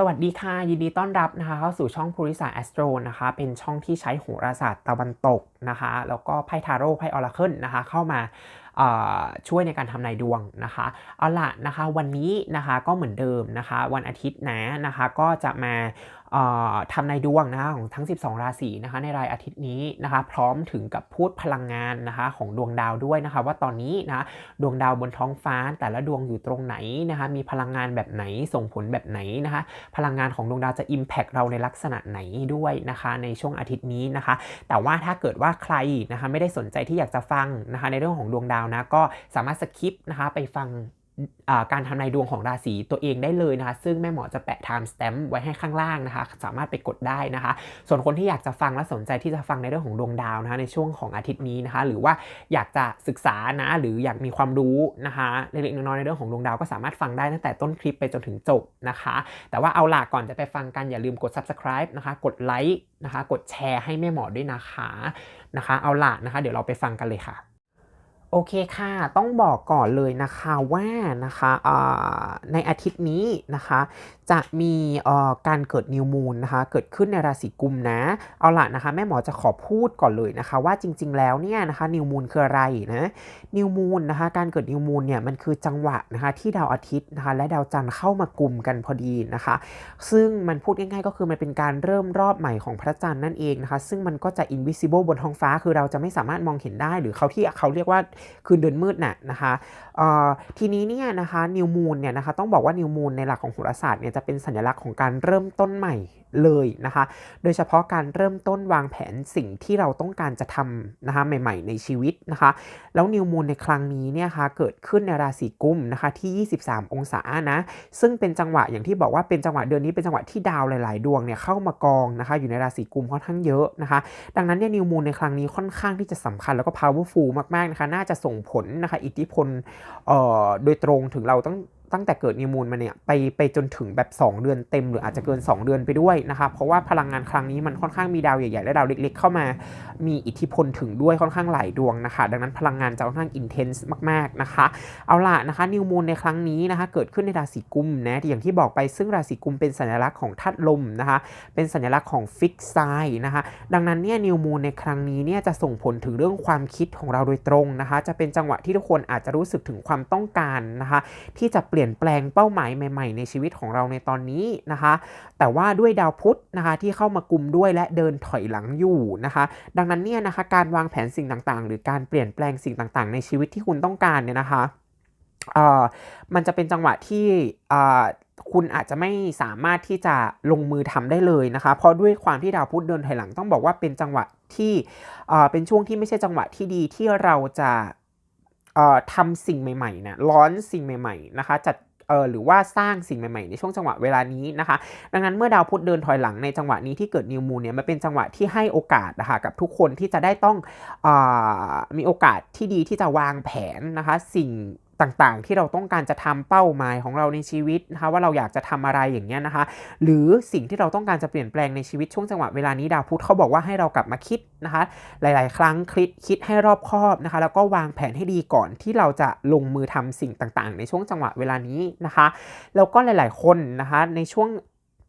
สวัสดีค่ะ ยินดีต้อนรับนะคะเข้าสู่ช่องภูริศาสตร์แอสโตรนะคะ เป็นช่องที่ใช้โหราศาสตร์ตะวันตกนะคะ แล้วก็ไพ่ทาโร่ไพ่ออราเคิลนะคะ เข้ามาช่วยในการทำนายดวงนะคะ เอาละนะคะวันนี้นะคะก็เหมือนเดิมนะคะ วันอาทิตย์นะนะคะก็จะมา ทำนดวงนะของทั้ง 12 ราศีนะคะในรายอาทิตย์นี้นะคะพร้อมถึงกับพูดพลังงานนะคะของดวงดาวด้วยนะคะ ว่าตอนนี้นะดวงดาวบนท้องฟ้า แต่ละดวงอยู่ตรงไหนนะคะมีพลังงานแบบไหนส่งผลแบบไหนนะคะพลังงานของดวงดาวจะ Impact เราในลักษณะไหนด้วยนะคะในช่วงอาทิตย์นี้นะคะ แต่ว่าถ้าเกิดว่าใครนะคะไม่ได้สนใจที่อยากจะฟังนะคะในเรื่องของดวงดาวนะก็สามารถสคิปนะคะไปฟัง การทำนายดวงของราศีตัวเองได้เลยนะคะ ซึ่งแม่หมอจะแปะ time stamp ไว้ให้ข้างล่างนะคะ สามารถไปกดได้นะคะ ส่วนคนที่อยากจะฟังและสนใจที่จะฟังในเรื่องของดวงดาวนะคะในช่วงของอาทิตย์นี้นะคะ หรือว่าอยากจะศึกษานะหรืออยากมีความรู้นะคะเล็กๆน้อยๆในเรื่องของดวงดาวก็สามารถฟังได้ตั้งแต่ต้นคลิปไปจนถึงจบนะคะ แต่ว่าเอาล่ะก่อนจะไปฟังกันอย่าลืมกด subscribe นะคะ กดไลค์นะคะ กดแชร์ให้แม่หมอด้วยนะคะนะคะ เอาล่ะนะคะ เดี๋ยวเราไปฟังกันเลยค่ะ โอเคค่ะ ต้องบอกก่อนเลยนะคะว่านะคะในอาทิตย์นี้นะคะ จะมีการเกิดนิวมูนนะคะเกิดขึ้นในราศีกุมนะ เอาละนะคะแม่หมอจะขอพูดก่อนเลยนะคะ ว่าจริง ๆ แล้วเนี่ยนะคะนิวมูนคืออะไรนะนิวมูนนะคะการเกิดนิวมูนเนี่ยมันคือจังหวะนะคะที่ดาวอาทิตย์นะคะและดาวจันทร์เข้ามากลุ่มกันพอดีนะคะ ซึ่งมันพูดง่ายๆก็คือมันเป็นการเริ่มรอบใหม่ของพระจันทร์นั่นเองนะคะ ซึ่งมันก็จะ invisible บนท้องฟ้าคือเราจะไม่สามารถมองเห็นได้หรือเขาที่เขาเรียกว่าคืนเดือนมืดน่ะนะคะทีนี้เนี่ยนะคะนิวมูนเนี่ยนะคะต้องบอกว่านิวมูนในหลักของโหราศาสตร์เนี่ยจะเป็นสัญลักษณ์ของการเริ่มต้นใหม่เลยนะคะ โดยเฉพาะการเริ่มต้นวางแผนสิ่งที่เราต้องการจะทำนะคะใหม่ ๆ ในชีวิตนะคะ แล้วนิวมูนในครั้งนี้เนี่ยคะเกิดขึ้นในราศีกุมนะคะที่ 23 องศานะซึ่งเป็นจังหวะอย่างที่บอกว่าเป็นจังหวะเดือนนี้เป็นจังหวะที่ดาวหลาย ๆ ดวงเนี่ยเข้ามากองนะคะอยู่ในราศีกุมค่อนข้างเยอะนะคะ ดังนั้นเนี่ยนิวมูนในครั้งนี้ค่อนข้างที่จะสำคัญแล้วก็ powerful มาก ๆ นะคะ น่าจะส่งผลนะคะ อิทธิพลเอ่อโดยตรงถึงเราต้อง ตั้งแต่เกิดนิวมูลมาเนี่ยไปไปจนถึงแบบ 2 เดือนเต็มหรืออาจจะเกิน 2 เดือนไปด้วยนะคะเพราะว่าพลังงานครั้งนี้มันค่อนข้างมีดาวใหญ่ๆและดาวเล็กๆเข้ามา มีอิทธิพลถึงด้วยค่อนข้างหลายดวงนะคะดังนั้นพลังงานจะค่อนข้างอินเทนส์มากๆนะคะเอาล่ะนะคะนิวมูลในครั้งนี้นะคะเกิดขึ้นในราศีกุมนะอย่างที่บอกไปซึ่งราศีกุมเป็นสัญลักษณ์ของธาตุลมนะคะเป็นสัญลักษณ์ของฟิกไซนะคะดังนั้นเนี่ยนิวมูลในครั้งนี้เนี่ยจะส่งผลถึงเรื่องความคิดของเราโดยตรงนะคะจะเป็นจังหวะที่ทุกคนอาจจะรู้สึกถึงความต้องการนะคะที่จะเปลี่ยนแปลงเป้าหมายใหม่ ๆ ในชีวิตของเราในตอนนี้นะคะ แต่ว่าด้วยดาวพุธนะคะที่เข้ามากลุ่มด้วยและเดินถอยหลังอยู่นะคะ ดังนั้นเนี่ยนะคะการวางแผนสิ่งต่างๆ หรือการเปลี่ยนแปลงสิ่งต่างๆ ในชีวิตที่คุณต้องการเนี่ยนะคะเอ่อมันจะเป็นจังหวะที่เอ่อคุณอาจจะไม่สามารถที่จะลงมือทำได้เลยนะคะ เพราะด้วยความที่ดาวพุธเดินถอยหลังต้องบอกว่าเป็นจังหวะที่เป็นช่วงที่ไม่ใช่จังหวะที่ดีที่เราจะ ทำสิ่งใหม่ๆนะร้อนสิ่งใหม่ๆนะคะจัดเออหรือว่าสร้างสิ่งใหม่ๆ ในช่วงจังหวะเวลานี้นะคะ ดังนั้นเมื่อดาวพุธเดินถอยหลังในจังหวะนี้ที่เกิดนิวมูนเนี่ยมันเป็นจังหวะที่ให้โอกาสนะคะกับทุกคนที่จะได้ต้องอมีโอกาสที่ดีที่จะวางแผนนะคะ สิ่ง ต่างๆ ที่เราต้องการจะทำเป้าหมายของเราในชีวิตนะคะว่าเราอยากจะทำอะไรอย่างเงี้ยนะคะ หรือสิ่งที่เราต้องการจะเปลี่ยนแปลงในชีวิตช่วงจังหวะเวลานี้ดาวพุธเขาบอกว่าให้เรากลับมาคิดนะคะ หลาย ๆ ครั้งคิดคิดให้รอบคอบนะคะ แล้วก็วางแผนให้ดีก่อนที่เราจะลงมือทำสิ่งต่างๆ ในช่วงจังหวะเวลานี้นะคะ แล้วก็หลาย ๆ คนนะคะในช่วง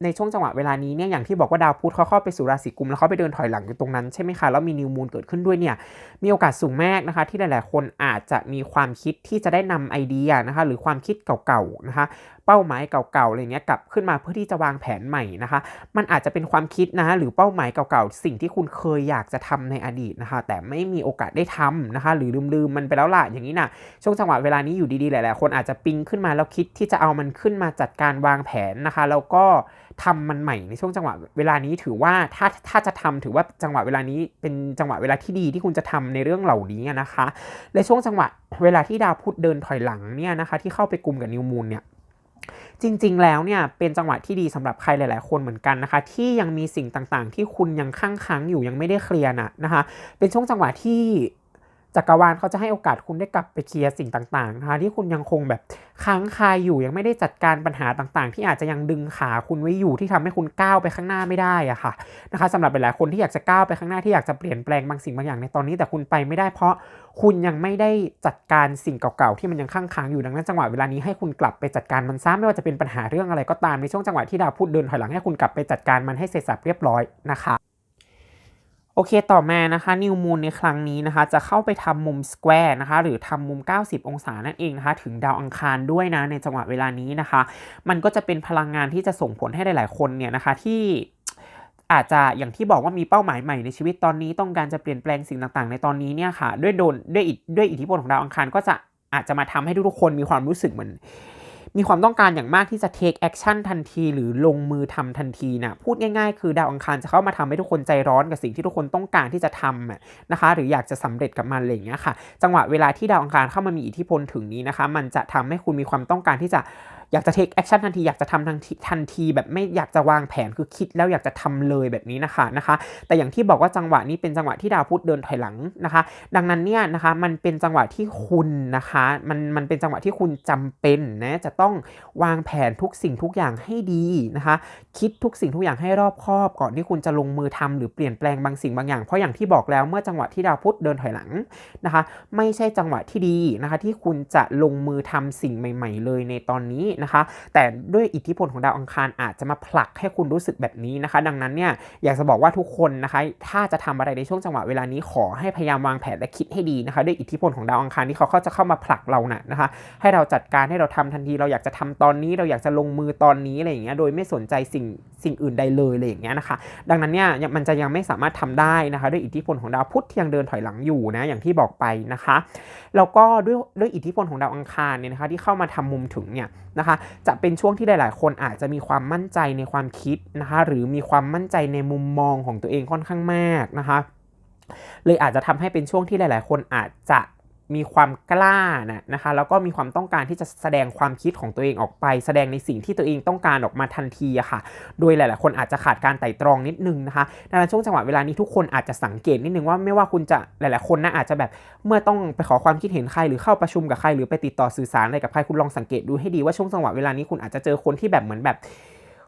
ในช่วงจังหวะเวลานี้เนี่ยอย่างที่บอกว่าดาวพุธเขาเข้าไปสู่ราศีกุมแล้วเขาไปเดินถอยหลังอยู่ตรงนั้นใช่ไหมคะแล้วมีนิวมูลเกิดขึ้นด้วยเนี่ยมีโอกาสสูงมากนะคะ ที่หลาย ๆ คนอาจจะมีความคิดที่จะได้นำไอเดียนะคะหรือความคิดเก่าๆนะคะ เป้าหมายเก่าๆอะไรเงี้ยกลับขึ้นมาเพื่อที่จะวางแผนใหม่นะคะ มันอาจจะเป็นความคิดนะหรือเป้าหมายเก่าๆสิ่งที่คุณเคยอยากจะทำในอดีตนะคะ แต่ไม่มีโอกาสได้ทำนะคะ หรือลืมๆมันไปแล้วล่ะอย่างนี้นะช่วงจังหวะเวลานี้อยู่ดีๆหลายๆคนอาจจะปิ๊งขึ้นมาแล้วคิดที่จะเอามันขึ้นมาจัดการวางแผนนะคะ แล้วก็ทำมันใหม่ในช่วงจังหวะเวลานี้ถือว่าถ้าถ้าจะทำถือว่าจังหวะเวลานี้เป็นจังหวะเวลาที่ดีที่คุณจะทำในเรื่องเหล่านี้นะคะในช่วงจังหวะเวลาที่ดาวพุธเดินถอยหลังเนี่ยนะคะ ที่เข้าไปกลุ่มกับนิวมูนเนี่ย จริง ๆ แล้วเนี่ยเป็นจังหวะที่ดีสำหรับใครหลาย ๆ คนเหมือนกันนะคะ ที่ยังมีสิ่งต่างๆ ที่คุณยังค้างค้างอยู่ยังไม่ได้เคลียร์นะนะคะ เป็นช่วงจังหวะที่ จักรวาลเขาจะให้โอกาสคุณได้กลับไปเคลียร์สิ่งต่างๆนะคะที่คุณยังคงแบบค้างคาอยู่ยังไม่ได้จัดการปัญหาต่างๆ ที่อาจจะยังดึงขาคุณไว้อยู่ที่ทำให้คุณก้าวไปข้างหน้าไม่ได้อะค่ะนะคะสำหรับหลายๆคนที่อยากจะก้าวไปข้างหน้าที่อยากจะเปลี่ยนแปลงบางสิ่งบางอย่างในตอนนี้แต่คุณไปไม่ได้เพราะคุณยังไม่ได้จัดการสิ่งเก่าๆที่มันยังค้างค้างอยู่ดังนั้นจังหวะเวลานี้ให้คุณกลับไปจัดการมันซะไม่ว่าจะเป็นปัญหาเรื่องอะไรก็ตามในช่วงจังหวะที่ดาวพูดเดินถอยหลังให้คุณกลับไปจัดการมันให้เสร็จสับเรียบร้อยนะคะ โอเคต่อมานะคะนิวมูนในครั้งนี้นะคะ จะเข้าไปทำมุมสแควร์นะคะ หรือทำมุม 90 องศานั่นเองนะคะ ถึงดาวอังคารด้วยนะในจังหวะเวลานี้นะคะ มันก็จะเป็นพลังงานที่จะส่งผลให้หลาย ๆ คนเนี่ยนะคะที่อาจจะอย่างที่บอกว่ามีเป้าหมายใหม่ในชีวิตตอนนี้ต้องการจะเปลี่ยนแปลงสิ่งต่างๆ ในตอนนี้เนี่ยค่ะ ด้วยโดนด้วยด้วยอิทธิพลของดาวอังคารก็จะอาจจะมาทำให้ทุกๆคนมีความรู้สึกเหมือน มีความต้องการอย่างมากที่จะ take action ทันที หรือลงมือทำทันทีนะพูดง่ายๆ คือดาวอังคารจะเข้ามาทำให้ทุกคนใจร้อนกับสิ่งที่ทุกคนต้องการที่จะทำนะคะ หรืออยากจะสำเร็จกับมันอะไรอย่างเงี้ยค่ะ จังหวะเวลาที่ดาวอังคารเข้ามามีอิทธิพลถึงนี้นะคะ มันจะทำให้คุณมีความต้องการที่จะ อยากจะ take action ทันทีอยากจะทำทันทีทันที แบบไม่อยากจะวางแผนคือคิดแล้วอยากจะทำเลยแบบนี้นะคะนะคะ แต่อย่างที่บอกว่าจังหวะนี้เป็นจังหวะที่ดาวพุธเดินถอยหลังนะคะ ดังนั้นเนี่ยนะคะมันเป็นจังหวะที่คุณนะคะมันมันเป็นจังหวะที่คุณจำเป็นนะจะต้องวางแผนทุกสิ่งทุกอย่างให้ดีนะคะ คิดทุกสิ่งทุกอย่างให้รอบคอบก่อนที่คุณจะลงมือทำหรือเปลี่ยนแปลงบางสิ่งบางอย่าง เพราะอย่างที่บอกแล้วเมื่อจังหวะที่ดาวพุธเดินถอยหลังนะคะ ไม่ใช่จังหวะที่ดีนะคะที่คุณจะลงมือทำสิ่งใหม่ ๆ เลยในตอนนี้นะคะ แต่ด้วยอิทธิพลของดาวอังคารอาจจะมาผลักให้คุณรู้สึกแบบนี้นะคะ ดังนั้นเนี่ยอยากจะบอกว่าทุกคนนะคะ ถ้าจะทำอะไรในช่วงจังหวะเวลานี้ขอให้พยายามวางแผนและคิดให้ดีนะคะด้วยอิทธิพลของดาวอังคารที่เขาเขาจะเข้ามาผลักเรานะนะคะ ให้เราจัดการให้เราทำทันที เราอยากจะทำตอนนี้ เราอยากจะลงมือตอนนี้อะไรอย่างเงี้ยโดยไม่สนใจสิ่งสิ่งอื่นใดเลยอะไรอย่างเงี้ยนะคะ ดังนั้นเนี่ยมันจะยังไม่สามารถทำได้นะคะ ด้วยอิทธิพลของดาวพุธที่ยังเดินถอยหลังอยู่นะอย่างที่บอกไปนะคะแล้วก็ด้วยด้วยอิทธิพลของดาวอังคารเนี่ยนะคะที่เข้ามาทำมุมถึงเนี่ยนะคะจะเป็นช่วงที่หลาย ๆ คนอาจจะมีความมั่นใจในความคิดนะคะ หรือมีความมั่นใจในมุมมองของตัวเองค่อนข้างมากนะคะ เลยอาจจะทำให้เป็นช่วงที่หลาย ๆ คนอาจจะ มีความกล้านะนะคะแล้วก็มีความต้องการที่จะแสดงความคิดของตัวเองออกไป แสดงในสิ่งที่ตัวเองต้องการออกมาทันทีอะค่ะ โดยหลาย ๆ คนอาจจะขาดการไต่ตรองนิดนึงนะคะดังนั้นช่วงจังหวะเวลานี้ทุกคนอาจจะสังเกตนิดนึงว่าไม่ว่าคุณจะหลาย ๆ คนนะอาจจะแบบเมื่อต้องไปขอความคิดเห็นใครหรือเข้าประชุมกับใครหรือไปติดต่อสื่อสารอะไรกับใครคุณลองสังเกตดูให้ดีว่าช่วงจังหวะเวลานี้คุณอาจจะเจอคนที่แบบเหมือนแบบ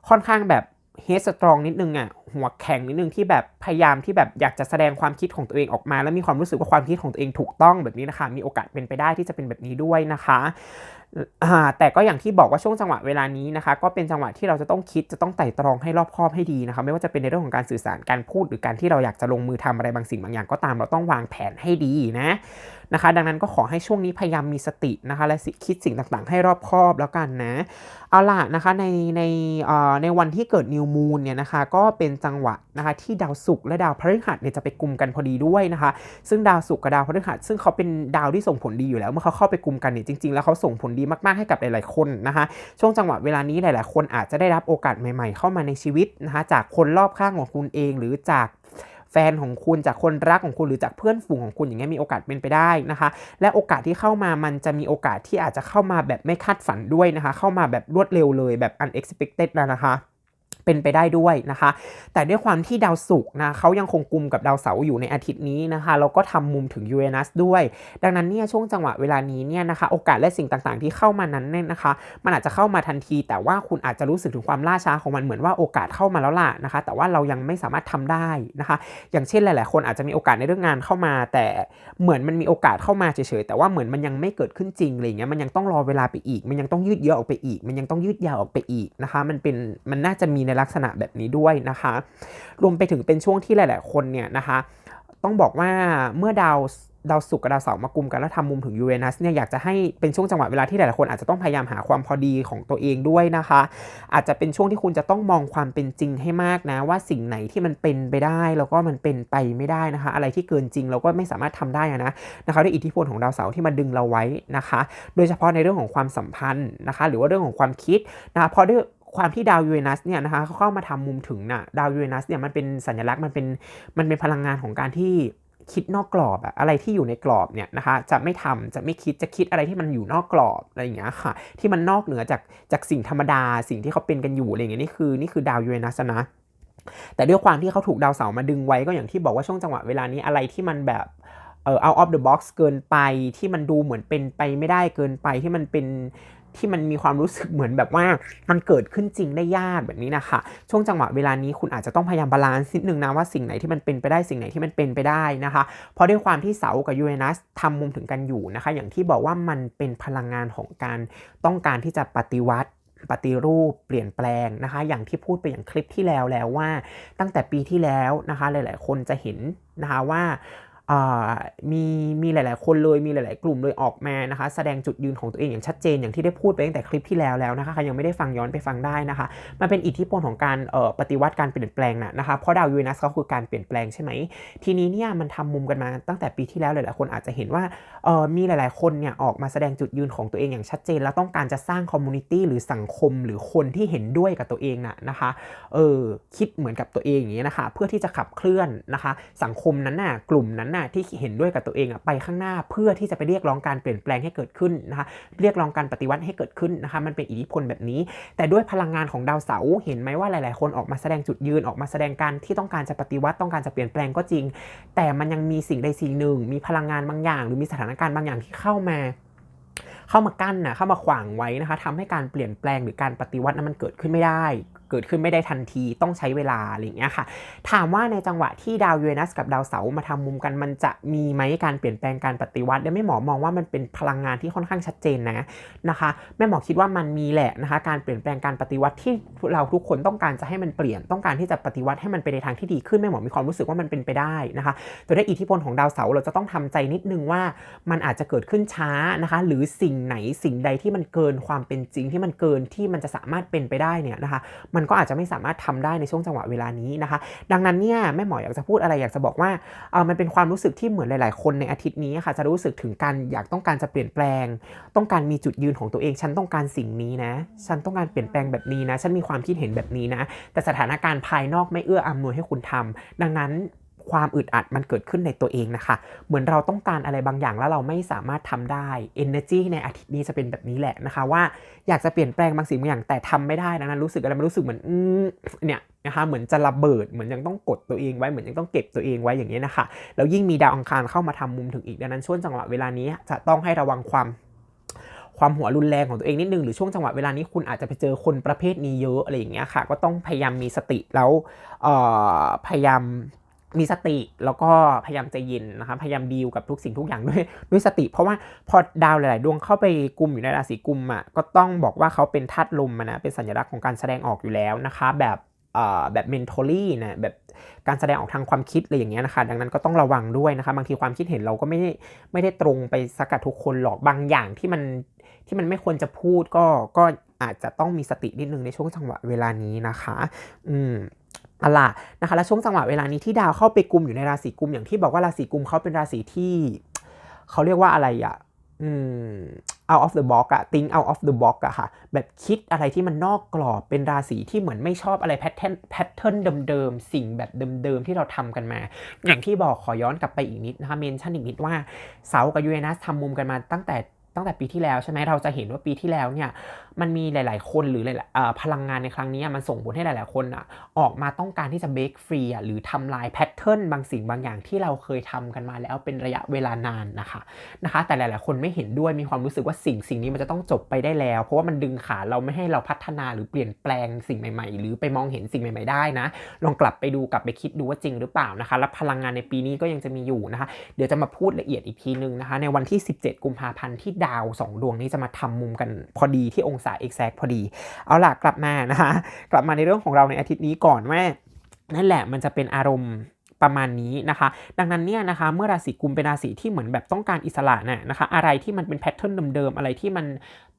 ค่อนข้างแบบ เฮสตรองนิดนึงอะหัวแข็งนิดนึงที่แบบพยายามที่แบบอยากจะแสดงความคิดของตัวเองออกมา แล้วมีความรู้สึกว่าความคิดของตัวเองถูกต้องแบบนี้นะคะ มีโอกาสเป็นไปได้ที่จะเป็นแบบนี้ด้วยนะคะแต่ก็อย่างที่บอกว่าช่วงจังหวะเวลานี้นะคะ ก็เป็นจังหวะที่เราจะต้องคิดจะต้องไต่ตรองให้รอบคอบให้ดีนะคะ ไม่ว่าจะเป็นในเรื่องของการสื่อสารการพูด หรือการที่เราอยากจะลงมือทำอะไรบางสิ่งบางอย่างก็ตามเราต้องวางแผนให้ดีนะ นะคะ ดังนั้นก็ขอให้ช่วงนี้พยายามมีสตินะคะและคิดสิ่งต่างๆ ให้รอบคอบแล้วกันนะ เอาล่ะนะคะในในในวันที่เกิดนิวมูนเนี่ยนะคะก็เป็นจังหวะนะคะที่ดาวศุกร์และดาวพฤหัสเนี่ยจะไปกลุ่มกันพอดีด้วยนะคะ ซึ่งดาวศุกร์กับดาวพฤหัส ซึ่งเขาเป็นดาวที่ส่งผลดีอยู่แล้ว เมื่อเขาเข้าไปกลุ่มกันเนี่ยจริงๆ แล้วเขาส่งผลดีมากๆให้กับหลายๆคนนะคะช่วงจังหวะเวลานี้หลาย ๆ คนอาจจะได้รับโอกาสใหม่ ๆ เข้ามาในชีวิตนะคะจากคนรอบข้างของคุณเอง หรือจาก แฟนของคุณจากคนรักของคุณหรือจากเพื่อนฝูงของคุณอย่างเงี้ยมีโอกาสเป็นไปได้นะคะ และโอกาสที่เข้ามามันจะมีโอกาสที่อาจจะเข้ามาแบบไม่คาดฝันด้วยนะคะ เข้ามาแบบรวดเร็วเลยแบบ unexpected นะคะ เป็นไปได้ด้วยนะคะ แต่ด้วยความที่ดาวศุกร์นะเขายังคงกุมกับดาวเสาร์อยู่ในอาทิตย์นี้นะคะแล้วก็ทำมุมถึงยูเรนัสด้วย ดังนั้นเนี่ยช่วงจังหวะเวลานี้เนี่ยนะคะ โอกาสและสิ่งต่างๆ ที่เข้ามานั้นเนี่ยนะคะ มันอาจจะเข้ามาทันที แต่ว่าคุณอาจจะรู้สึกถึงความล่าช้าของมันเหมือนว่าโอกาสเข้ามาแล้วล่ะนะคะ แต่ว่าเรายังไม่สามารถทำได้นะคะ อย่างเช่นหลาย ๆ คนอาจจะมีโอกาสในเรื่องงานเข้ามา แต่เหมือนมันมีโอกาสเข้ามาเฉยๆแต่ว่าเหมือนมันยังไม่เกิดขึ้นจริงอะไรเงี้ยมันยังต้องรอเวลาไปอีก มันยังต้องยืดเยอะออกไปอีก มันยังต้องยืดยาวออกไปอีกนะคะ มันเป็นมันน่าจะมีในลักษณะแบบนี้ด้วยนะคะ รวมไปถึงเป็นช่วงที่หลาย ๆ คนเนี่ยนะคะต้องบอกว่าเมื่อดาวดาวศุกร์กับดาวเสาร์มากุมกันแล้วทำมุมถึงยูเรนัสเนี่ยอยากจะให้เป็นช่วงจังหวะเวลาที่หลายๆคนอาจจะต้องพยายามหาความพอดีของตัวเองด้วยนะคะ อาจจะเป็นช่วงที่คุณจะต้องมองความเป็นจริงให้มากนะ ว่าสิ่งไหนที่มันเป็นไปได้แล้วก็มันเป็นไปไม่ได้นะคะ อะไรที่เกินจริงเราก็ไม่สามารถทำได้นะนะคะด้วยอิทธิพลของดาวเสาร์ที่มาดึงเราไว้นะคะ โดยเฉพาะในเรื่องของความสัมพันธ์นะคะ หรือว่าเรื่องของความคิดนะะเพราะด้วย ความที่ดาวยูเรนัสเนี่ยนะคะเขาเข้ามาทำมุมถึงน่ะดาวยูเรนัสเนี่ยมันเป็นสัญลักษณ์มันเป็นมันเป็นพลังงานของการที่คิดนอกกรอบอะอะไรที่อยู่ในกรอบเนี่ยนะคะจะไม่ทำจะไม่คิดจะคิดอะไรที่มันอยู่นอกกรอบอะไรอย่างเงี้ยค่ะ ที่มันนอกเหนือจากจากสิ่งธรรมดาสิ่งที่เขาเป็นกันอยู่อะไรอย่างเงี้ยนี่คือนี่คือดาวยูเรนัสนะแต่ด้วยความที่เขาถูกดาวเสาร์มาดึงไว้ก็อย่างที่บอกว่าช่วงจังหวะเวลานี้อะไรที่มันแบบเอ่อ out of the box เกินไปที่มันดูเหมือนเป็นไปไม่ได้เกินไปที่มันเป็น ที่มันมีความรู้สึกเหมือนแบบว่ามันเกิดขึ้นจริงได้ยากแบบนี้นะคะ ช่วงจังหวะเวลานี้คุณอาจจะต้องพยายามบาลานซ์นิดนึงนะว่าสิ่งไหนที่มันเป็นไปได้สิ่งไหนที่มันเป็นไปได้นะคะ เพราะด้วยความที่เสากับยูเรนัสทำมุมถึงกันอยู่นะคะ อย่างที่บอกว่ามันเป็นพลังงานของการต้องการที่จะปฏิวัติปฏิรูปเปลี่ยนแปลงนะคะ อย่างที่พูดไปอย่างคลิปที่แล้วแล้วว่า ตั้งแต่ปีที่แล้วนะคะ หลาย ๆ คนจะเห็นนะคะว่า มีมีหลาย ๆ คนเลยมีหลาย ๆ กลุ่มเลยออกมานะคะ แสดงจุดยืนของตัวเองอย่างชัดเจนอย่างที่ได้พูดไปตั้งแต่คลิปที่แล้วแล้วนะคะใครยังไม่ได้ฟังย้อนไปฟังได้นะคะ มันเป็นอิทธิพลของการปฏิวัติการเปลี่ยนแปลงนะนะคะเพราะดาวยูเรนัสก็คือการเปลี่ยนแปลงใช่ไหมทีนี้เนี่ยมันทำมุมกันมาตั้งแต่ปีที่แล้วหลาย ๆ คนอาจจะเห็นว่ามีหลาย ๆ คนเนี่ยออกมาแสดงจุดยืนของตัวเองอย่างชัดเจน แล้วต้องการจะสร้างคอมมูนิตี้หรือสังคมหรือคนที่เห็นด้วยกับตัวเองน่ะนะคะเออคิดเหมือนกับตัวเองอย่างนี้นะคะ เพื่อที่จะขับเคลื่อนนะคะ สังคมนั้นน่ะกลุ่มนั้นน่ะที่เห็นด้วยกับตัวเองอะไปข้างหน้าเพื่อที่จะไปเรียกร้องการเปลี่ยนแปลงให้เกิดขึ้นนะคะเรียกร้องการปฏิวัติให้เกิดขึ้นนะคะมันเป็นอิทธิพลแบบนี้ แต่ด้วยพลังงานของดาวเสาร์เห็นไหมว่าหลาย ๆ คนออกมาแสดงจุดยืนออกมาแสดงการที่ต้องการจะปฏิวัติต้องการจะเปลี่ยนแปลงก็จริง แต่มันยังมีสิ่งใดสิ่งหนึ่ง มีพลังงานบางอย่าง หรือมีสถานการณ์บางอย่างที่เข้ามาเข้ามากั้นนะเข้ามาขวางไว้นะคะทำให้การเปลี่ยนแปลงหรือการปฏิวัตินั้นมันเกิดขึ้นไม่ได้ เกิดขึ้นไม่ได้ทันทีต้องใช้เวลาอะไรอย่างเงี้ยค่ะ ถามว่าในจังหวะที่ดาวยูเรนัสกับดาวเสาร์มาทำมุมกันมันจะมีไหมการเปลี่ยนแปลงการปฏิวัติไม่หมอมองว่ามันเป็นพลังงานที่ค่อนข้างชัดเจนนะนะคะ แม่หมอคิดว่ามันมีแหละนะคะ การเปลี่ยนแปลงการปฏิวัติที่เราทุกคนต้องการจะให้มันเปลี่ยนต้องการที่จะปฏิวัติให้มันไปในทางที่ดีขึ้นแม่หมอมีความรู้สึกว่ามันเป็นไปได้นะคะแต่ด้วยอิทธิพลของดาวเสาร์เราจะต้องทำใจนิดนึงว่ามันอาจจะเกิดขึ้นช้านะคะ หรือสิ่งไหนสิ่งใดที่มันเกินความเป็นจริงที่มันเกินที่มันจะสามารถเป็นไปได้เนี่ยนะคะ มันก็อาจจะไม่สามารถทำได้ในช่วงจังหวะเวลานี้นะคะ ดังนั้นเนี่ยแม่หมออยากจะพูดอะไรอยากจะบอกว่าเออมันเป็นความรู้สึกที่เหมือนหลาย ๆ คนในอาทิตย์นี้ค่ะ จะรู้สึกถึงการอยากต้องการจะเปลี่ยนแปลง ต้องการมีจุดยืนของตัวเอง ฉันต้องการสิ่งนี้นะ ฉันต้องการเปลี่ยนแปลงแบบนี้นะ ฉันมีความคิดเห็นแบบนี้นะ แต่สถานการณ์ภายนอกไม่เอื้ออำนวยให้คุณทำดังนั้น ความอึดอัดมันเกิดขึ้นในตัวเองนะคะ เหมือนเราต้องการอะไรบางอย่างแล้วเราไม่สามารถทำได้ energy ในอาทิตย์นี้จะเป็นแบบนี้แหละนะคะว่าอยากจะเปลี่ยนแปลงบางสิ่งบางอย่างแต่ทำไม่ได้ดังนั้นรู้สึกอะไรมันรู้สึกเหมือนเนี่ยนะคะเหมือนจะระเบิดเหมือนยังต้องกดตัวเองไว้เหมือนยังต้องเก็บตัวเองไว้อย่างนี้นะคะแล้วยิ่งมีดาวอังคารเข้ามาทำมุมถึงอีกดังนั้นช่วงจังหวะเวลานี้จะต้องให้ระวังความความหัวรุนแรงของตัวเองนิดนึงหรือช่วงจังหวะเวลานี้คุณอาจจะไปเจอคนประเภทนี้เยอะอะไรอย่างเงี้ยค่ะ ก็ต้องพยายามมีสติแล้วพยายาม มีสติแล้วก็พยายามใจเย็นนะคะพยายามดีลกับทุกสิ่งทุกอย่างด้วยด้วยสติ เพราะว่าพอดาวหลาย ๆ ดวงเข้าไปกลุ่มอยู่ในราศีกุมอะก็ต้องบอกว่าเขาเป็นธาตุลมนะเป็นสัญลักษณ์ของการแสดงออกอยู่แล้วนะคะแบบแบบ mentally นะแบบการแสดงออกทางความคิดอะไรอย่างเงี้ยนะคะดังนั้นก็ต้องระวังด้วยนะคะบางทีความคิดเห็นเราก็ไม่ได้ไม่ได้ตรงไปสักกับทุกคนหรอกบางอย่างที่มันที่มันไม่ควรจะพูดก็ก็อาจจะต้องมีสตินิดนึงในช่วงจังหวะเวลานี้นะคะ อืม อะล่ะนะคะและช่วงจังหวะเวลานี้ที่ดาวเข้าไปกลุ่มอยู่ในราศีกุมอย่างที่บอกว่าราศีกุมเขาเป็นราศีที่เขาเรียกว่าอะไรอะอืม out of the box อะ think out of the box อะค่ะ แบบคิดอะไรที่มันนอกกรอบ เป็นราศีที่เหมือนไม่ชอบอะไรแพทเทิร์นแพทเทิร์นเดิมๆ สิ่งแบบเดิมๆ ที่เราทำกันมา อย่างที่บอกขอย้อนกลับไปอีกนิดนะคะ เมนชั่นอีกนิดว่าเสากับยูเรนัสทำมุมกันมาตั้งแต่ตั้งแต่ปีที่แล้วใช่ไหมเราจะเห็นว่าปีที่แล้วเนี่ยมันมีหลาย ๆ คนหรือหลายๆพลังงานในครั้งนี้มันส่งผลให้หลาย ๆ คนอะออกมาต้องการที่จะเบรกฟรีหรือทำลายแพทเทิร์นบางสิ่งบางอย่างที่เราเคยทำกันมาแล้วเป็นระยะเวลานานนะคะนะคะ แต่หลาย ๆ คนไม่เห็นด้วยมีความรู้สึกว่าสิ่งสิ่งนี้มันจะต้องจบไปได้แล้ว เพราะว่ามันดึงขาเราไม่ให้เราพัฒนาหรือเปลี่ยนแปลงสิ่งใหม่ ๆ หรือไปมองเห็นสิ่งใหม่ ๆ ได้นะ ลองกลับไปดูกลับไปคิดดูว่าจริงหรือเปล่านะคะ และพลังงานในปีนี้ก็ยังจะมีอยู่นะคะ เดี๋ยวจะมาพูดละเอียดอีกทีนึงนะคะ ในวันที่ 17 กุมภาพันธ์ที่ดาว 2 ดวงนี้จะมาทำมุมกันพอดีที่องศา exact พอดี เอาล่ะกลับมานะคะ กลับมาในเรื่องของเราในอาทิตย์นี้ก่อนว่านั่นแหละมันจะเป็นอารมณ์ ประมาณนี้นะคะ ดังนั้นเนี่ยนะคะเมื่อราศีกุมเป็นราศีที่เหมือนแบบต้องการอิสระน่ะนะคะ อะไรที่มันเป็นแพทเทิร์นเดิมๆอะไรที่มัน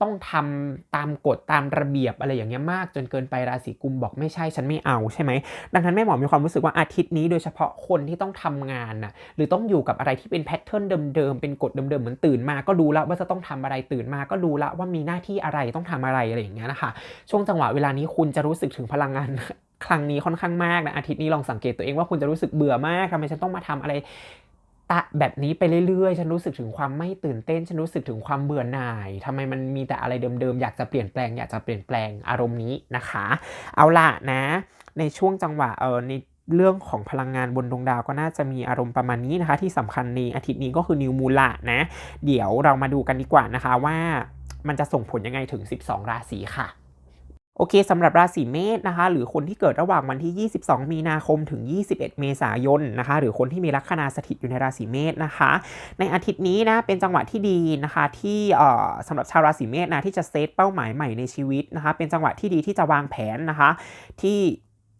ต้องทำตามกฎตามระเบียบอะไรอย่างเงี้ยมากจนเกินไปราศีกุมบอกไม่ใช่ฉันไม่เอาใช่ไหมดังนั้นแม่หมอมีความรู้สึกว่าอาทิตย์นี้โดยเฉพาะคนที่ต้องทำงานน่ะหรือต้องอยู่กับอะไรที่เป็นแพทเทิร์นเดิมๆเป็นกฎเดิมๆเหมือนตื่นมา ก็รู้แล้วว่าจะต้องทำอะไรตื่นมา ก็รู้แล้วว่ามีหน้าที่อะไรต้องทำอะไรอะไรอย่างเงี้ยนะคะช่วงจังหวะเวลานี้คุณจะรู้สึกถึงพลังงาน ครั้งนี้ค่อนข้างมากนะอาทิตย์นี้ลองสังเกตตัวเองว่าคุณจะรู้สึกเบื่อมากทำไมฉันต้องมาทำอะไรตะแบบนี้ไปเรื่อยๆ ฉันรู้สึกถึงความไม่ตื่นเต้น ฉันรู้สึกถึงความเบื่อหน่ายทำไมมันมีแต่อะไรเดิมๆ อยากจะเปลี่ยนแปลง อยากจะเปลี่ยนแปลงอารมณ์นี้นะคะ เอาละนะ ในช่วงจังหวะเออในเรื่องของพลังงานบนดวงดาวก็น่าจะมีอารมณ์ประมาณนี้นะคะ ที่สำคัญในอาทิตย์นี้ก็คือนิวมูละนะ เดี๋ยวเรามาดูกันดีกว่านะคะว่ามันจะส่งผลยังไงถึง 12 ราศีค่ะ โอเคสำหรับราศีเมษนะคะ หรือคนที่เกิดระหว่างวันที่ 22 มีนาคมถึง 21 เมษายนนะคะ หรือคนที่มีลัคนาสถิตอยู่ในราศีเมษนะคะ ในอาทิตย์นี้นะเป็นจังหวะที่ดีนะคะ ที่สำหรับชาวราศีเมษนะที่จะเซตเป้าหมายใหม่ในชีวิตนะคะ เป็นจังหวะที่ดีที่จะวางแผนนะคะ ที่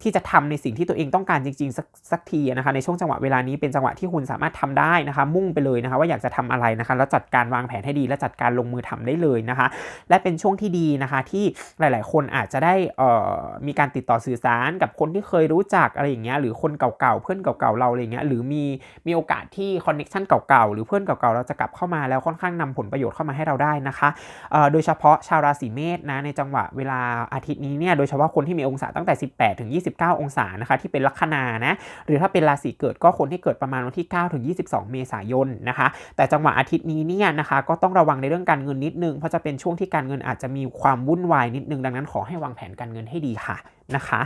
ที่จะทำในสิ่งที่ตัวเองต้องการจริงๆ สักสักทีนะคะในช่วงจังหวะเวลานี้เป็นจังหวะที่คุณสามารถทำได้นะคะ มุ่งไปเลยนะคะ ว่าอยากจะทำอะไรนะคะ แล้วจัดการวางแผนให้ดีและจัดการลงมือทำได้เลยนะคะ และเป็นช่วงที่ดีนะคะที่หลาย ๆ คนอาจจะได้เอ่อมีการติดต่อสื่อสารกับคนที่เคยรู้จักอะไรอย่างเงี้ยหรือคนเก่าๆเพื่อนเก่าๆเราอะไรเงี้ยหรือมีมีโอกาสที่คอนเน็ชันเก่าๆหรือเพื่อนเก่าๆเราจะกลับเข้ามาแล้วค่อนข้างนำผลประโยชน์เข้ามาให้เราได้นะคะเอ่อโดยเฉพาะชาวราศีเมษนะในจังหวะเวลาอาทิตย์นี้เนี่ยโดยเฉพาะคนที่มีองศาตั้งแต่ 18ถึง29องศานะคะที่เป็นลัคนานะหรือถ้าเป็นราศีเกิดก็คนที่เกิดประมาณวันที่ 9 ถึง 22 เมษายนนะคะ แต่จังหวะอาทิตย์นี้เนี่ยนะคะก็ต้องระวังในเรื่องการเงินนิดนึง เพราะจะเป็นช่วงที่การเงินอาจจะมีความวุ่นวายนิดนึง ดังนั้นขอให้วางแผนการเงินให้ดีค่ะนะคะ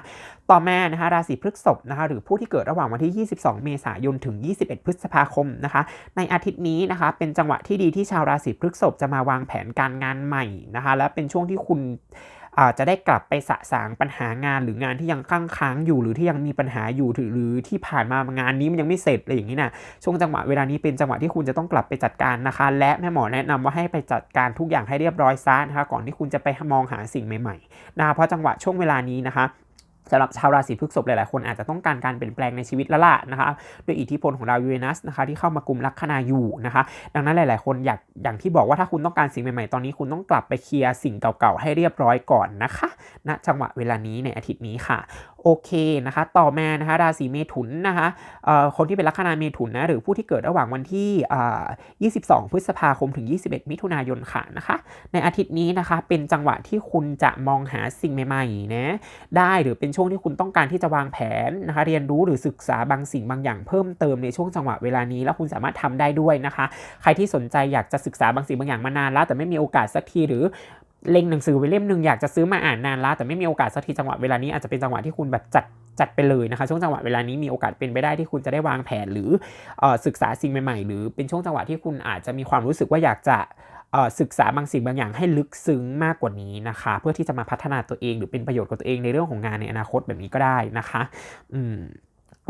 ต่อมานะคะราศีพฤษภนะคะหรือผู้ที่เกิดระหว่างวันที่ 22 เมษายนถึง 21 พฤษภาคมนะคะ ในอาทิตย์นี้นะคะเป็นจังหวะที่ดีที่ชาวราศีพฤษภจะมาวางแผนการงานใหม่นะคะ และเป็นช่วงที่คุณ อาจจะได้กลับไปสะสางปัญหางานหรืองานที่ยังค้างค้างอยู่หรือที่ยังมีปัญหาอยู่หรือที่ผ่านมางานนี้มันยังไม่เสร็จอะไรอย่างนี้นะช่วงจังหวะเวลานี้เป็นจังหวะที่คุณจะต้องกลับไปจัดการนะคะ และแม่หมอแนะนำว่าให้ไปจัดการทุกอย่างให้เรียบร้อยซะนะคะก่อนที่คุณจะไปมองหาสิ่งใหม่ๆนะเพราะจังหวะช่วงเวลานี้นะคะ สำหรับชาวราศีพฤษภหลาย ๆ คนอาจจะต้องการการเปลี่ยนแปลงในชีวิตละล่ะนะคะด้วยอิทธิพลของดาวยูเรนัสนะคะที่เข้ามากลุ่มลัคนาอยู่นะคะ ดังนั้นหลาย ๆ คนอยากอย่างที่บอกว่าถ้าคุณต้องการสิ่งใหม่ ๆ ตอนนี้คุณต้องกลับไปเคลียร์สิ่งเก่า ๆ ให้เรียบร้อยก่อนนะคะณนะจังหวะเวลานี้ในอาทิตย์นี้ค่ะ โอเคนะคะ ต่อมานะคะราศีเมถุนนะคะคนที่เป็นลัคนาเมถุนนะหรือผู้ที่เกิดระหว่างวันที่ 22 พฤษภาคมถึง 21 มิถุนายนค่ะนะคะ ในอาทิตย์นี้นะคะเป็นจังหวะที่คุณจะมองหาสิ่งใหม่ๆนะได้หรือเป็นช่วงที่คุณต้องการที่จะวางแผนนะคะ เรียนรู้หรือศึกษาบางสิ่งบางอย่างเพิ่มเติมในช่วงจังหวะเวลานี้ แล้วคุณสามารถทำได้ด้วยนะคะ ใครที่สนใจอยากจะศึกษาบางสิ่งบางอย่างมานานแล้ว แต่ไม่มีโอกาสสักทีหรือ เล็งหนังสือไว้เล่มหนึ่งอยากจะซื้อมาอ่านนานแล้วแต่ไม่มีโอกาสสักทีจังหวะเวลานี้อาจจะเป็นจังหวะที่คุณแบบจัดจัดไปเลยนะคะ ช่วงจังหวะเวลานี้มีโอกาสเป็นไปได้ที่คุณจะได้วางแผนหรือศึกษาสิ่งใหม่ๆ หรือเป็นช่วงจังหวะที่คุณอาจจะมีความรู้สึกว่าอยากจะศึกษาบางสิ่งบางอย่างให้ลึกซึ้งมากกว่านี้นะคะ เพื่อที่จะมาพัฒนาตัวเองหรือเป็นประโยชน์กับตัวเองในเรื่องของงานในอนาคตแบบนี้ก็ได้นะคะ อืม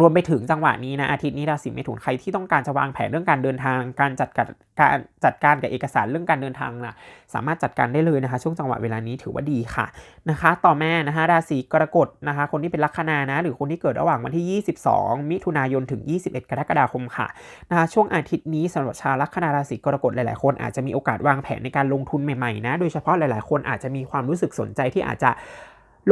รวมไปถึงจังหวะนี้นะอาทิตย์นี้ราศีเมถุนใครที่ต้องการจะวางแผนเรื่องการเดินทาง การจัดการการจัดการกับเอกสารเรื่องการเดินทางนะสามารถจัดการได้เลยนะคะ ช่วงจังหวะเวลานี้ถือว่าดีค่ะนะคะ ต่อมานะคะราศีกรกฎนะคะ คนที่เป็นลัคนานะ หรือคนที่เกิดระหว่างวันที่ 22 มิถุนายนถึง 21 กรกฎาคมค่ะนะคะช่วงอาทิตย์นี้สำหรับชาวลัคนาราศีกรกฎหลายๆ คนอาจจะมีโอกาสวางแผนในการลงทุนใหม่ๆนะโดยเฉพาะหลายๆ คนอาจจะมีความรู้สึกสนใจที่อาจจะ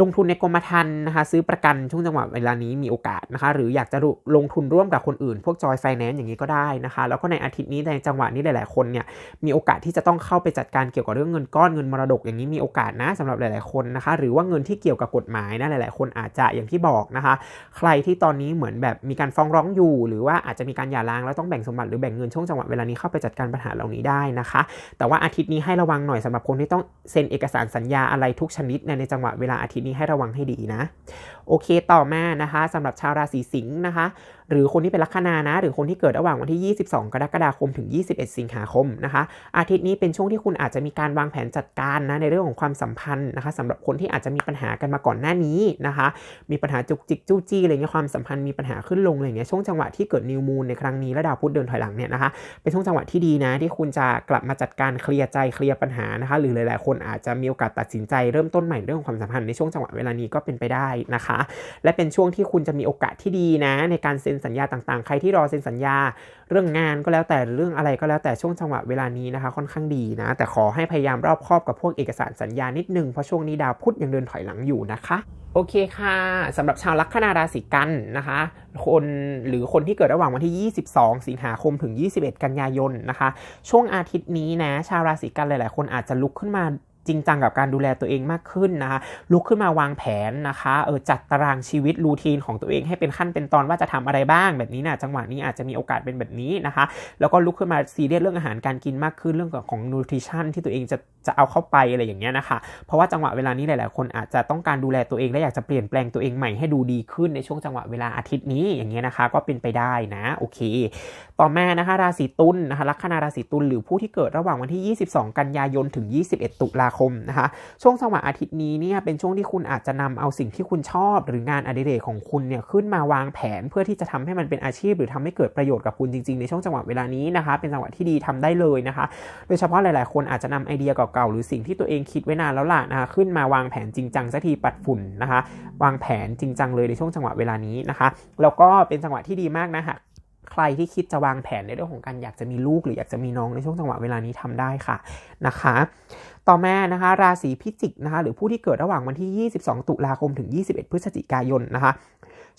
ลงทุนในกรมธรรม์นะคะ ซื้อประกันช่วงจังหวะเวลานี้มีโอกาสนะคะ หรืออยากจะลงทุนร่วมกับคนอื่น พวกจอยไฟแนนซ์อย่างนี้ก็ได้นะคะ แล้วก็ในอาทิตย์นี้ในจังหวะนี้หลาย ๆ คนเนี่ยมีโอกาสที่จะต้องเข้าไปจัดการเกี่ยวกับเรื่องเงินก้อนเงินมรดกอย่างนี้มีโอกาสนะสำหรับหลาย ๆ คนนะคะ หรือว่าเงินที่เกี่ยวกับกฎหมายนะหลาย ๆ คนอาจจะอย่างที่บอกนะคะ ใครที่ตอนนี้เหมือนแบบมีการฟ้องร้องอยู่ หรือว่าอาจจะมีการหย่าร้างแล้วต้องแบ่งสมบัติหรือแบ่งเงินช่วงจังหวะเวลานี้เข้าไปจัดการปัญหาเหล่านี้ได้นะคะ แต่ว่าอาทิตย์นี้ให้ระวังหน่อยสำหรับคนที่ต้องเซ็นเอกสารสัญญาอะไรทุกชนิดในจังหวะเวลาอาทิตย์นี้ให้ระวังให้ดีนะ โอเคต่อมานะคะสำหรับชาวราศีสิงห์นะคะหรือคนที่เป็นลัคนานะ หรือคนที่เกิดระหว่างวันที่ 22 กรกฎาคมถึง 21 สิงหาคมนะคะ อาทิตย์นี้เป็นช่วงที่คุณอาจจะมีการวางแผนจัดการนะในเรื่องของความสัมพันธ์นะคะสำหรับคนที่อาจจะมีปัญหากันมาก่อนหน้านี้นะคะ มีปัญหาจุกจิกจู้จี้อะไรเงี้ยความสัมพันธ์มีปัญหาขึ้นลงอะไรเงี้ยช่วงจังหวะที่เกิดนิวมูนในครั้งนี้และดาวพุธเดินถอยหลังเนี่ยนะคะเป็นช่วงจังหวะที่ดีนะที่คุณจะกลับมาจัดการเคลียร์ใจเคลียร์ปัญหานะคะหรือหลาย ๆ คนอาจจะมีโอกาสตัดสินใจเริ่มต้นใหม่เรื่องความสัมพันธ์ในช่วงจังหวะเวลานี้ก็เป็นไปได้นะคะ และเป็นช่วงที่คุณจะมีโอกาสที่ดีนะในการเซ็นสัญญาต่างๆ ใครที่รอเซ็นสัญญา เรื่องงานก็แล้วแต่เรื่องอะไรก็แล้วแต่ช่วงจังหวะเวลานี้นะคะค่อนข้างดีนะ แต่ขอให้พยายามรอบคอบกับพวกเอกสารสัญญานิดนึงเพราะช่วงนี้ดาวพุธยังเดินถอยหลังอยู่นะคะโอเคค่ะสำหรับชาวลัคนาราศีกันนะคะ คนหรือคนที่เกิดระหว่างวันที่ 22 สิงหาคมถึง 21 กันยายนนะคะ ช่วงอาทิตย์นี้นะชาวราศีกันหลาย ๆ คนอาจจะลุกขึ้นมา จริงจังกับการดูแลตัวเองมากขึ้นนะคะลุกขึ้นมาวางแผนนะคะเออจัดตารางชีวิตรูทีนของตัวเองให้เป็นขั้นเป็นตอนว่าจะทำอะไรบ้างแบบนี้นะจังหวะนี้อาจจะมีโอกาสเป็นแบบนี้นะคะ แล้วก็ลุกขึ้นมาซีเรียสเรื่องอาหารการกินมากขึ้นเรื่องของนูทริชั่นที่ตัวเองจะจะเอาเข้าไปอะไรอย่างเงี้ยนะคะเพราะว่าจังหวะเวลานี้หลาย ๆ คนอาจจะต้องการดูแลตัวเองและอยากจะเปลี่ยนแปลงตัวเองใหม่ให้ดูดีขึ้นในช่วงจังหวะเวลาอาทิตย์นี้อย่างเงี้ยนะคะ ก็เป็นไปได้นะโอเค ต่อมานะคะราศีตุลนะคะลัคนาราศีตุลหรือผู้ที่เกิดระหว่างวันที่ 22 กันยายนถึง 21 ตุลาคมนะคะช่วงจังหวะอาทิตย์นี้เนี่ยเป็นช่วงที่คุณอาจจะนำเอาสิ่งที่คุณชอบ หรืองานอดิเรกของคุณเนี่ยขึ้นมาวางแผนเพื่อที่จะทำให้มันเป็นอาชีพ หรือทำให้เกิดประโยชน์กับคุณจริงๆ ในช่วงจังหวะเวลานี้นะคะ เป็นจังหวะที่ดีทำได้เลยนะคะ โดยเฉพาะหลายๆ คนอาจจะนำไอเดียเก่าๆหรือสิ่งที่ตัวเองคิดไว้นานแล้วล่ะนะคะขึ้นมาวางแผนจริงจังสักทีปัดฝุ่นนะคะ วางแผนจริงจังเลยในช่วงจังหวะเวลานี้นะคะ แล้วก็เป็นจังหวะที่ดีมากนะฮะใครที่คิดจะวางแผนในเรื่องของการอยากจะมีลูกหรืออยากจะมีน้องในช่วงจังหวะเวลานี้ทำได้ค่ะนะคะ ต่อมานะคะ ราศีพิจิกนะคะ หรือผู้ที่เกิดระหว่างวันที่ 22 ตุลาคมถึง 21 พฤศจิกายนนะคะ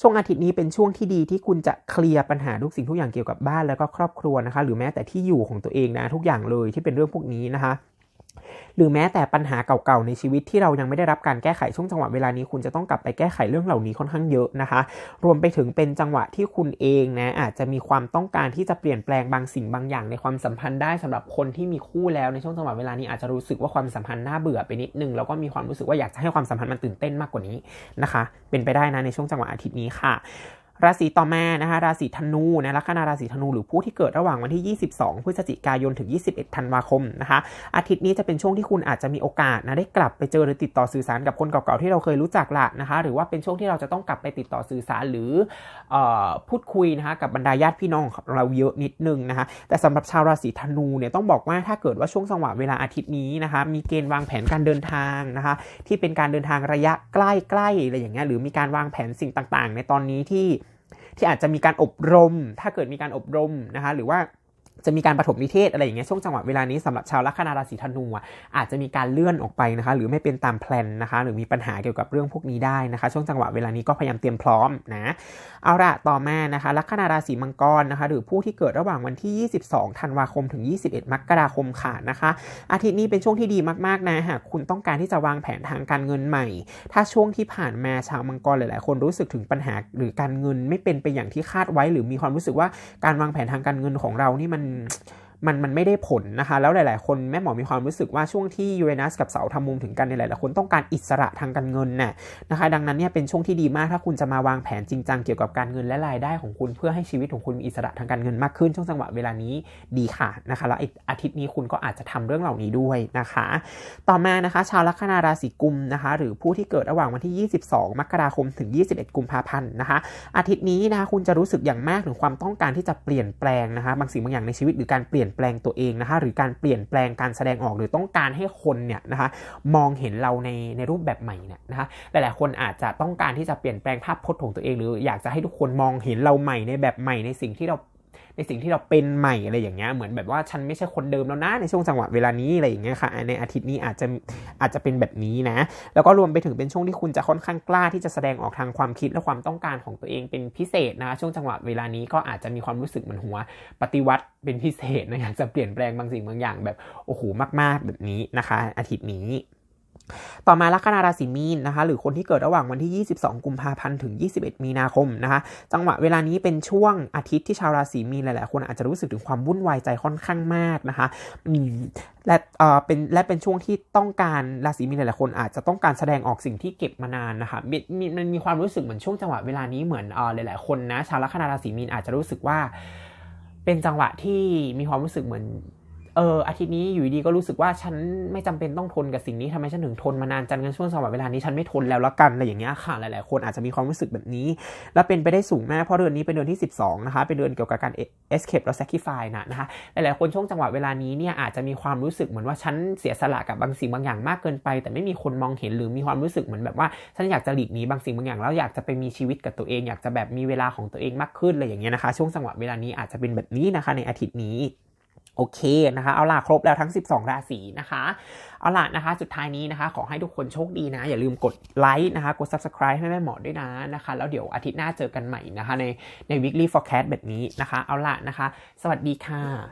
ช่วงอาทิตย์นี้เป็นช่วงที่ดีที่คุณจะเคลียร์ปัญหาทุกสิ่งทุกอย่างเกี่ยวกับบ้านแล้วก็ครอบครัวนะคะ หรือแม้แต่ที่อยู่ของตัวเองนะทุกอย่างเลยที่เป็นเรื่องพวกนี้นะคะ หรือแม้แต่ปัญหาเก่าๆในชีวิตที่เรายังไม่ได้รับการแก้ไขช่วงจังหวะเวลานี้คุณจะต้องกลับไปแก้ไขเรื่องเหล่านี้ค่อนข้างเยอะนะคะ รวมไปถึงเป็นจังหวะที่คุณเองนะอาจจะมีความต้องการที่จะเปลี่ยนแปลงบางสิ่งบางอย่างในความสัมพันธ์ได้สำหรับคนที่มีคู่แล้วในช่วงจังหวะเวลานี้อาจจะรู้สึกว่าความสัมพันธ์น่าเบื่อไปนิดนึงแล้วก็มีความรู้สึกว่าอยากจะให้ความสัมพันธ์มันตื่นเต้นมากกว่านี้นะคะ เป็นไปได้นะในช่วงจังหวะอาทิตย์นี้ค่ะ ราศีต่อมานะคะราศีธนูนะลัคนาราศีธนูหรือผู้ที่เกิดระหว่างวันที่ 22 พฤศจิกายนถึง 21 ธันวาคมนะคะอาทิตย์นี้จะเป็นช่วงที่คุณอาจจะมีโอกาสนะได้กลับไปเจอหรือติดต่อสื่อสารกับคนเก่าๆที่เราเคยรู้จักละนะคะหรือว่าเป็นช่วงที่เราจะต้องกลับไปติดต่อสื่อสารหรืออพูดคุยนะคะกับบรรดาญาติพี่น้องของเราเยอะนิดนึงนะคะแต่สำหรับชาวราศีธนูเนี่ยต้องบอกว่าถ้าเกิดว่าช่วงจังหวะเวลาอาทิตย์นี้นะคะมีเกณฑ์วางแผนการเดินทางนะคะที่เป็นการเดินทางระยะใกล้ๆอะไรอย่างเงี้ยหรือมีการวางแผนสิ่งต่างๆ ในตอนนี้ที่ ที่อาจจะมีการอบรม ถ้าเกิดมีการอบรมนะคะหรือว่า จะมีการปฐมนิเทศอะไรอย่างเงี้ยช่วงจังหวะเวลานี้สำหรับชาวลัคนาราศีธนูอาจจะมีการเลื่อนออกไปนะคะ หรือไม่เป็นตามแพลนนะคะ หรือมีปัญหาเกี่ยวกับเรื่องพวกนี้ได้นะคะ ช่วงจังหวะเวลานี้ก็พยายามเตรียมพร้อมนะเอาละต่อมานะคะ ลัคนาราศีมังกรนะคะ หรือผู้ที่เกิดระหว่างวันที่ 22 ธันวาคมถึง 21 มกราคมค่ะนะคะ อาทิตย์นี้เป็นช่วงที่ดีมากๆนะหากคุณต้องการที่จะวางแผนทางการเงินใหม่ ถ้าช่วงที่ผ่านมาชาวมังกรหลาย ๆ คนรู้สึกถึงปัญหาหรือการเงินไม่เป็นไปอย่างที่คาดไว้ หรือมีความรู้สึกว่าการวางแผนทางการเงินของเรานี่มัน嗯 มันมันไม่ได้ผลนะคะ แล้วหลาย ๆ คนแม่หมอมีความรู้สึกว่าช่วงที่ยูเรนัสกับเสาทำมุมถึงกันในหลาย ๆ คนต้องการอิสระทางการเงินน่ะนะคะ ดังนั้นเนี่ยเป็นช่วงที่ดีมากถ้าคุณจะมาวางแผนจริงจังเกี่ยวกับการเงินและรายได้ของคุณเพื่อให้ชีวิตของคุณมีอิสระทางการเงินมากขึ้นช่วงจังหวะเวลานี้ดีค่ะนะคะแล้วอาทิตย์นี้คุณก็อาจจะทำเรื่องเหล่านี้ด้วยนะคะ ต่อมานะคะ ชาวลัคนาราศีกุมนะคะ หรือผู้ที่เกิดระหว่างวันที่ 22 มกราคมถึง 21 กุมภาพันธ์นะคะ อาทิตย์นี้นะคะคุณจะรู้สึกอย่างมากถึงความต้องการที่จะเปลี่ยนแปลงนะคะบางสิ่งบางอย่างในชีวิตหรือการเปลี่ยนแปลงตัวเองนะคะหรือการเปลี่ยนแปลงการแสดงออกหรือต้องการให้คนเนี่ยนะคะมองเห็นเราในในรูปแบบใหม่เนี่ยนะคะหลายๆคนอาจจะต้องการที่จะเปลี่ยนแปลงภาพพจน์ของตัวเอง หรืออยากจะให้ทุกคนมองเห็นเราใหม่ในแบบใหม่ในสิ่งที่เรา ในสิ่งที่เราเป็นใหม่อะไรอย่างเงี้ยเหมือนแบบว่าฉันไม่ใช่คนเดิมแล้วนะในช่วงจังหวะเวลานี้อะไรอย่างเงี้ยค่ะในอาทิตย์นี้อาจจะอาจจะเป็นแบบนี้นะ แล้วก็รวมไปถึงเป็นช่วงที่คุณจะค่อนข้างกล้าที่จะแสดงออกทางความคิดและความต้องการของตัวเองเป็นพิเศษนะช่วงจังหวะเวลานี้ก็อาจจะมีความรู้สึกเหมือนหัว ปฏิวัติเป็นพิเศษนะอยากจะเปลี่ยนแปลงบางสิ่งบางอย่างแบบโอ้โหมาก ๆ แบบนี้นะคะ อาทิตย์นี้ ต่อมาลัคนาราศีมีนนะคะ หรือคนที่เกิดระหว่างวันที่ 22 กุมภาพันธ์ถึง 21 มีนาคมนะคะ จังหวะเวลานี้เป็นช่วงอาทิตย์ที่ชาวราศีมีนหลายๆ คนอาจจะรู้สึกถึงความวุ่นวายใจค่อนข้างมากนะคะและเอ่อเป็นและเป็นช่วงที่ต้องการราศีมีนหลายๆคนอาจจะต้องการแสดงออกสิ่งที่เก็บมานานนะคะมีมันมีความรู้สึกเหมือนช่วงจังหวะเวลานี้เหมือนเอ่อหลายๆคนนะชาวลัคนาราศีมีนอาจจะรู้สึกว่าเป็นจังหวะที่มีความรู้สึกเหมือน เอออาทิตย์นี้อยู่ดีก็รู้สึกว่าฉันไม่จำเป็นต้องทนกับสิ่งนี้ทำไมฉันถึงทนมานานจังกันช่วงสมัยเวลานี้ฉันไม่ทนแล้วละกันอะไรอย่างเงี้ยค่ะหลายๆคนอาจจะมีความรู้สึกแบบนี้ และเป็นไปได้สูงมากเพราะเดือนนี้เป็นเดือนที่ 12นะคะเป็นเดือนเกี่ยวกับการ escape และ sacrifice นะนะคะหลายๆคนช่วงจังหวะเวลานี้เนี่ยอาจจะมีความรู้สึกเหมือนว่าฉันเสียสละกับบางสิ่งบางอย่างมากเกินไป แต่ไม่มีคนมองเห็นหรือมีความรู้สึกเหมือนแบบว่าฉันอยากจะหลีกหนีบางสิ่งบางอย่างแล้วอยากจะไปมีชีวิตกับตัวเอง อยากจะแบบมีเวลาของตัวเองมากขึ้นอะไรอย่างเงี้ยนะคะช่วงจังหวะเวลานี้อาจจะเป็นแบบนี้นะคะในอาทิตย์นี้ โอเคนะคะ เอาล่ะครบแล้วทั้ง 12 ราศีนะคะ เอาล่ะนะคะ สุดท้ายนี้นะคะ ขอให้ทุกคนโชคดีนะ อย่าลืมกดไลค์นะคะ กด subscribe ให้แม่หมอด้วยนะนะคะ แล้วเดี๋ยวอาทิตย์หน้าเจอกันใหม่นะคะ ในใน weekly forecast แบบนี้นะคะ เอาล่ะนะคะ สวัสดีค่ะ